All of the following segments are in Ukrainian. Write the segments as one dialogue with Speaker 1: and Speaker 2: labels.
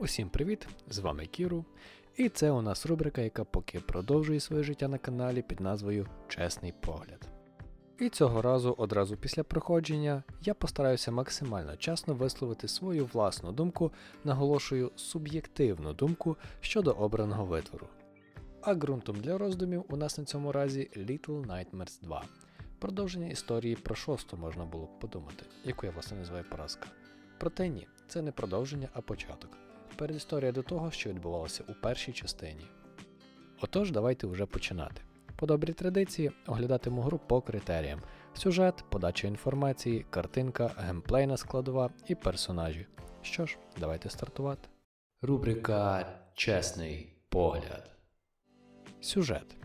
Speaker 1: Усім привіт! З вами Кіру. І це у нас рубрика, яка поки продовжує своє життя на каналі під назвою Чесний погляд. І цього разу, одразу після проходження, я постараюся максимально чесно висловити свою власну думку, наголошую суб'єктивну думку щодо обраного витвору. А ґрунтом для роздумів у нас на цьому разі Little Nightmares 2. Продовження історії про шосту можна було б подумати, яку я власне називаю поразка. Проте ні, це не продовження, а початок. Передісторія до того, що відбувалося у першій частині. Отож, давайте вже починати. По добрій традиції оглядатиму гру по критеріям: сюжет, подача інформації, картинка, геймплейна складова і персонажі. Що ж, давайте стартувати. Рубрика Чесний погляд. Сюжет.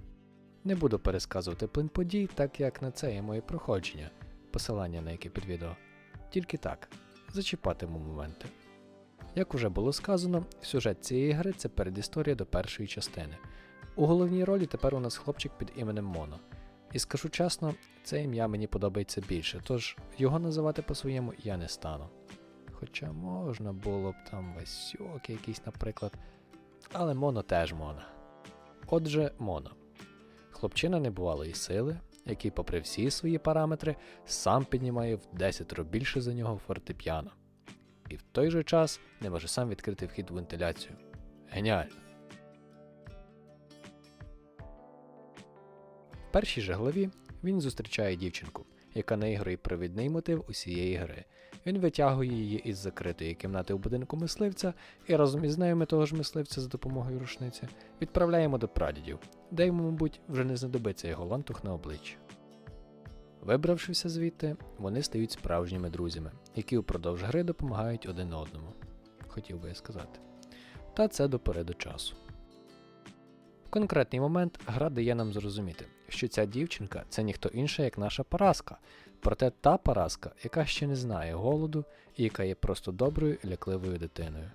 Speaker 1: Не буду пересказувати плин подій, так як на це є моє проходження, посилання на яке під відео. Тільки так, зачіпатиму моменти. Як уже було сказано, сюжет цієї гри це передісторія до першої частини. У головній ролі тепер у нас хлопчик під іменем Моно. І скажу чесно, це ім'я мені подобається більше, тож його називати по-своєму я не стану. Хоча можна було б там Васьок якийсь, наприклад, але Моно теж Моно. Отже, Моно. Хлопчина небувалої сили, який, попри всі свої параметри, сам піднімає в 10 більше за нього фортепіано. І в той же час не може сам відкрити вхід в вентиляцію. Геніально! В першій же главі він зустрічає дівчинку, яка наігрує провідний мотив усієї гри. Він витягує її із закритої кімнати у будинку мисливця і разом із нею того ж мисливця за допомогою рушниці відправляємо до прадідів, де йому, мабуть, вже не знадобиться його лантух на обличчі. Вибравшися звідти, вони стають справжніми друзями, які упродовж гри допомагають один одному. Хотів би я сказати. Та це до переду часу. В конкретний момент гра дає нам зрозуміти, що ця дівчинка це ніхто інша, як наша Параска, проте та Параска, яка ще не знає голоду і яка є просто доброю лякливою дитиною.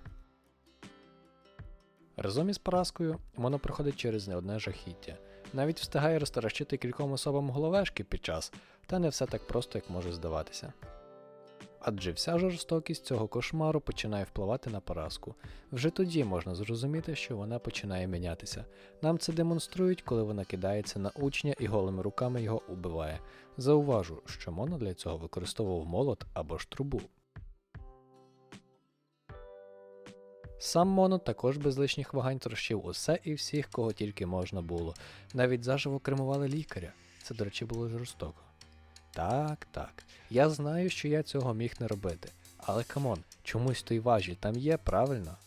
Speaker 1: Разом із Параскою воно проходить через не одне жахіття, навіть встигає розтаращити кільком особам головешки під час, та не все так просто, як може здаватися. Адже вся жорстокість цього кошмару починає впливати на Параску. Вже тоді можна зрозуміти, що вона починає мінятися. Нам це демонструють, коли вона кидається на учня і голими руками його убиває. Зауважу, що Моно для цього використовував молот або ж трубу. Сам Моно також без лишніх вагань трощив усе і всіх, кого тільки можна було. Навіть заживо кремували лікаря. Це, до речі, було жорстоко. Так, так. Я знаю, що я цього міг не робити. Але камон, чомусь той важіль там є, правильно?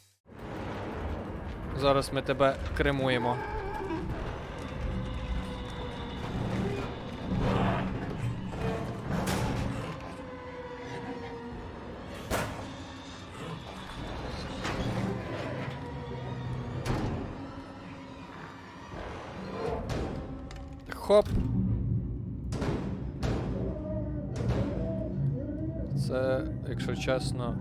Speaker 1: Зараз ми тебе кремуємо. Хоп. Це, якщо чесно.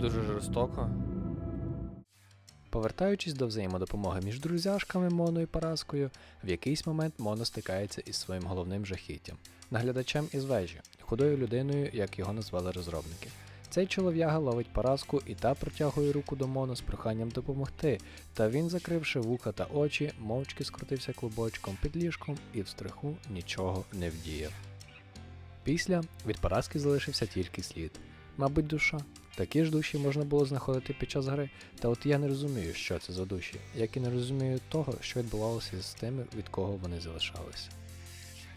Speaker 1: Дуже жорстоко. Повертаючись до взаємодопомоги між друзяшками Моно і Параскою, в якийсь момент Моно стикається із своїм головним жахіттям, наглядачем із вежі, худою людиною, як його назвали розробники. Цей чолов'яга ловить Параску і та протягує руку до Моно з проханням допомогти, та він, закривши вуха та очі, мовчки скрутився клубочком під ліжком і в страху нічого не вдіяв. Після від Параски залишився тільки слід. Мабуть, душа. Такі ж душі можна було знаходити під час гри, та от я не розумію, що це за душі, як і не розумію того, що відбувалося з тими, від кого вони залишалися.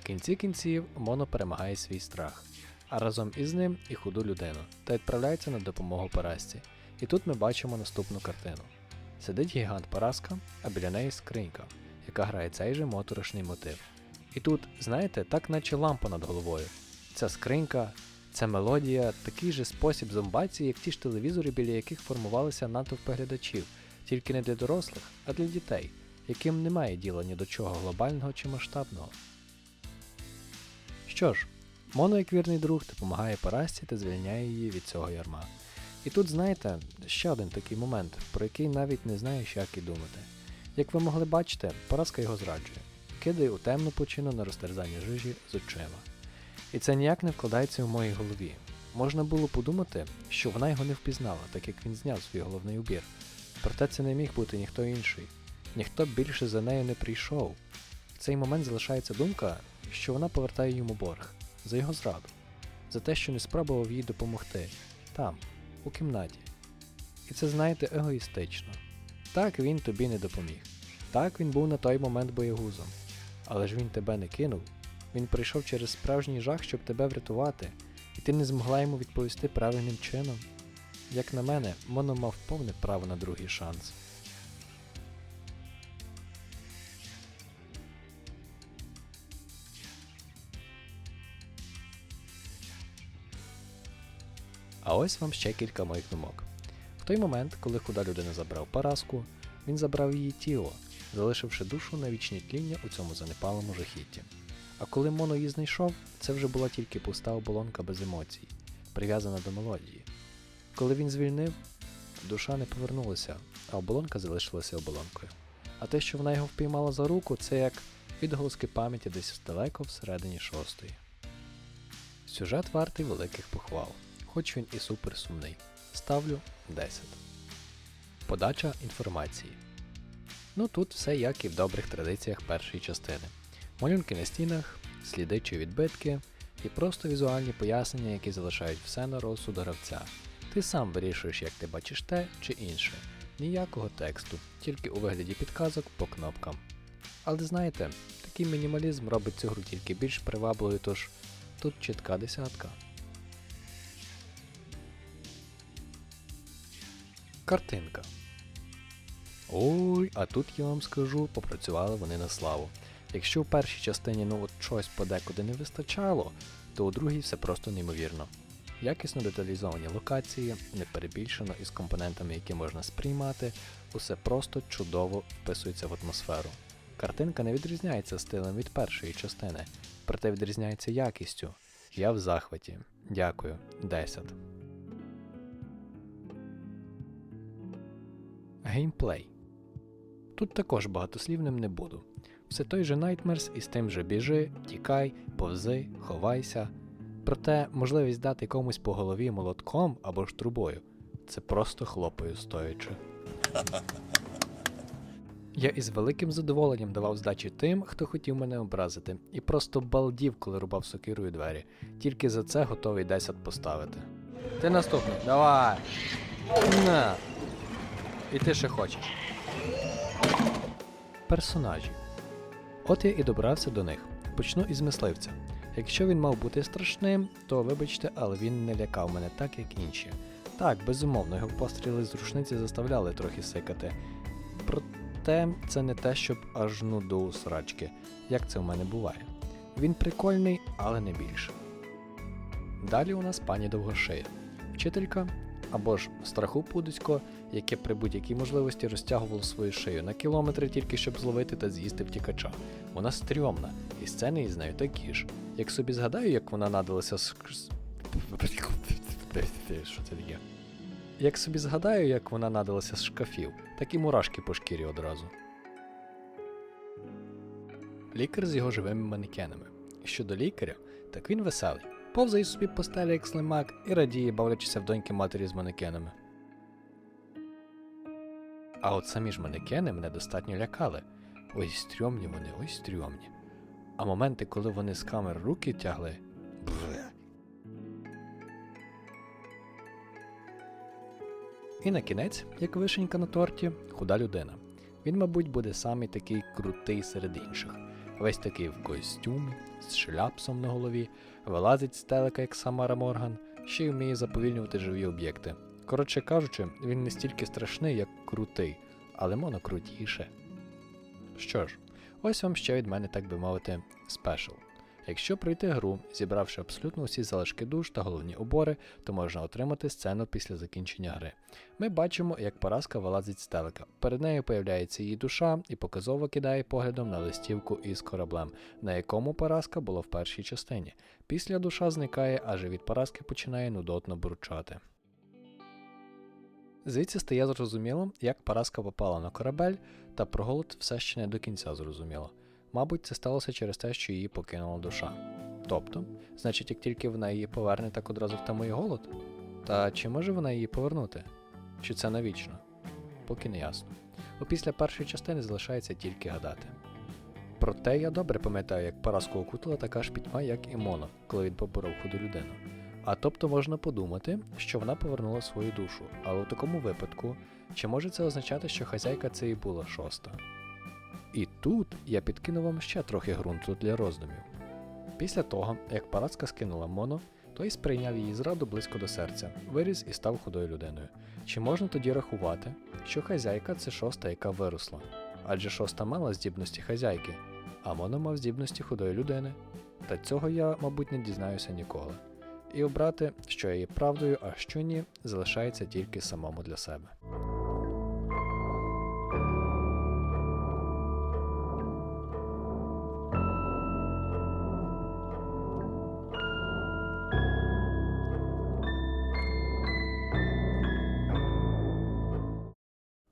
Speaker 1: В кінці кінців Моно перемагає свій страх, а разом із ним і худу людину, та відправляється на допомогу Парасці. І тут ми бачимо наступну картину. Сидить гігант Параска, а біля неї скринька, яка грає цей же моторошний мотив. І тут, знаєте, так наче лампа над головою. Ця скринька, ця мелодія, такий же спосіб зомбації, як ті ж телевізори, біля яких формувалися натовпи глядачів, тільки не для дорослих, а для дітей, яким немає діла ні до чого глобального чи масштабного. Що ж, Моно, як вірний друг, допомагає Парасці та звільняє її від цього ярма. І тут, знаєте, ще один такий момент, про який навіть не знаєш, як і думати. Як ви могли бачити, Параска його зраджує, кидає у темну пучину на розтерзання жижі з очима. І це ніяк не вкладається в моїй голові. можна було подумати, що вона його не впізнала, так як він зняв свій головний убір. Проте це не міг бути ніхто інший. Ніхто більше за нею не прийшов. В цей момент залишається думка, що вона повертає йому борг за його зраду, за те, що не спробував їй допомогти там, у кімнаті. І це, знаєте, егоїстично. Так він тобі не допоміг. Так він був на той момент боєгузом. Але ж він тебе не кинув. Він прийшов через справжній жах, щоб тебе врятувати, і ти не змогла йому відповісти правильним чином. Як на мене, Моно мав повне право на другий шанс. А ось вам ще кілька моїх думок. В той момент, коли худа людина забрав поразку, він забрав її тіло, залишивши душу на вічні тління у цьому занепалому жахітті. А коли Моно її знайшов, це вже була тільки пуста оболонка без емоцій, прив'язана до мелодії. Коли він звільнив, душа не повернулася, а оболонка залишилася оболонкою. А те, що вона його впіймала за руку, це як відголоски пам'яті десь далеко всередині шостої. Сюжет вартий великих похвал, хоч він і суперсумний. Ставлю 10. Подача інформації. Ну тут все як і в добрих традиціях першої частини. Малюнки на стінах, сліди чи відбитки, і просто візуальні пояснення, які залишають все на розсуд гравця. Ти сам вирішуєш, як ти бачиш те чи інше. Ніякого тексту, тільки у вигляді підказок по кнопкам. Але знаєте, такий мінімалізм робить цю гру тільки більш привабливою, тож тут чітка десятка. Картинка. Ой, а тут я вам скажу, попрацювали вони на славу. Якщо в першій частині ну от щось подекуди не вистачало, то у другій все просто неймовірно. Якісно деталізовані локації, не перебільшено із компонентами, які можна сприймати, усе просто чудово вписується в атмосферу. Картинка не відрізняється стилем від першої частини, проте відрізняється якістю. Я в захваті. Дякую. 10. Геймплей. Тут також багатослівним не буду. Все той же Nightmares із тим же біжи, тікай, повзи, ховайся. Проте можливість дати комусь по голові молотком або ж трубою це просто хлопаю стоячи. Я із великим задоволенням давав здачі тим, хто хотів мене образити, і просто балдів, коли рубав сокирою двері. Тільки за це готовий 10 поставити. Ти наступний, давай! На! І ти ще хочеш. Персонажі. От я і добрався до них. Почну із мисливця. Якщо він мав бути страшним, то вибачте, але він не лякав мене так, як інші. Так, безумовно, його постріли з рушниці заставляли трохи сикати. Проте це не те, щоб аж ну до усрачки, як це в мене буває. Він прикольний, але не більше. Далі у нас пані Довгошия, вчителька або ж страху пудисько, яке при будь-якій можливості розтягувало свою шию на кілометри тільки щоб зловити та з'їсти втікача. Вона стрьомна, і сцени із нею такі ж. Як собі згадаю, як вона надалася з. Що це таке? Як собі згадаю, як вона надалася з шкафів, так і мурашки по шкірі одразу. Лікар з його живими манекенами. Щодо лікаря, так він веселий. Повзає собі по стелі як слимак і радіє, бавлячися в доньки матері з манекенами. А от самі ж манекени мене достатньо лякали. Ой, стрьомні вони, ой, стрьомні. А моменти, коли вони з камер руки тягли. Бре. І на кінець, як вишенька на торті, худа людина. Він, мабуть, буде самий такий крутий серед інших. Весь такий в костюмі, з шляпсом на голові, вилазить з телека, як Самара Морган, ще й вміє заповільнювати живі об'єкти. Коротше кажучи, він не стільки страшний, як крутий, але моно крутіше. Що ж, ось вам ще від мене, так би мовити, спешл. Якщо пройти гру, зібравши абсолютно усі залишки душ та головні убори, то можна отримати сцену після закінчення гри. Ми бачимо, як поразка вилазить з телека. Перед нею появляється її душа і показово кидає поглядом на листівку із кораблем, на якому поразка була в першій частині. Після душа зникає, аж від поразки починає нудотно бурчати. Звідси стає зрозуміло, як поразка попала на корабель, та про голод все ще не до кінця зрозуміло. Мабуть, це сталося через те, що її покинула душа. Тобто, значить, як тільки вона її поверне, так одразу втамує голод? Та чи може вона її повернути? Чи це навічно? Поки не ясно. Опісля першої частини залишається тільки гадати. Проте я добре пам'ятаю, як Параску окутала така ж пітьма, як і Моно, коли він поборов худу людину. А тобто можна подумати, що вона повернула свою душу, але у такому випадку, чи може це означати, що хазяйка це і була шоста? І тут я підкину вам ще трохи ґрунту для роздумів. Після того, як Параска скинула Моно, той сприйняв її зраду близько до серця, виріс і став худою людиною. Чи можна тоді рахувати, що хазяйка це шоста, яка виросла? Адже шоста мала здібності хазяйки, а Моно мав здібності худої людини. Та цього я, мабуть, не дізнаюся ніколи. І обрати, що є правдою, а що ні, залишається тільки самому для себе.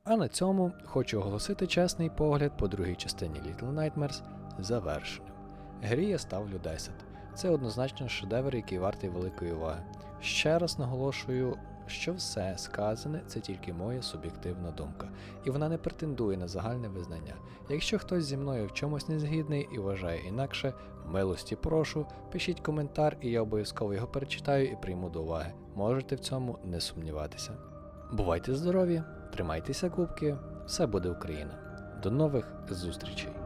Speaker 1: А на цьому хочу оголосити чесний погляд по другій частині Little Nightmares завершеним. Грі я ставлю 10. Це однозначно шедевр, який вартий великої уваги. Ще раз наголошую, що все сказане це тільки моя суб'єктивна думка, і вона не претендує на загальне визнання. Якщо хтось зі мною в чомусь не згідний і вважає інакше, милості прошу, пишіть коментар, і я обов'язково його перечитаю і прийму до уваги. Можете в цьому не сумніватися. Бувайте здорові, тримайтеся кубки, все буде Україна. До нових зустрічей!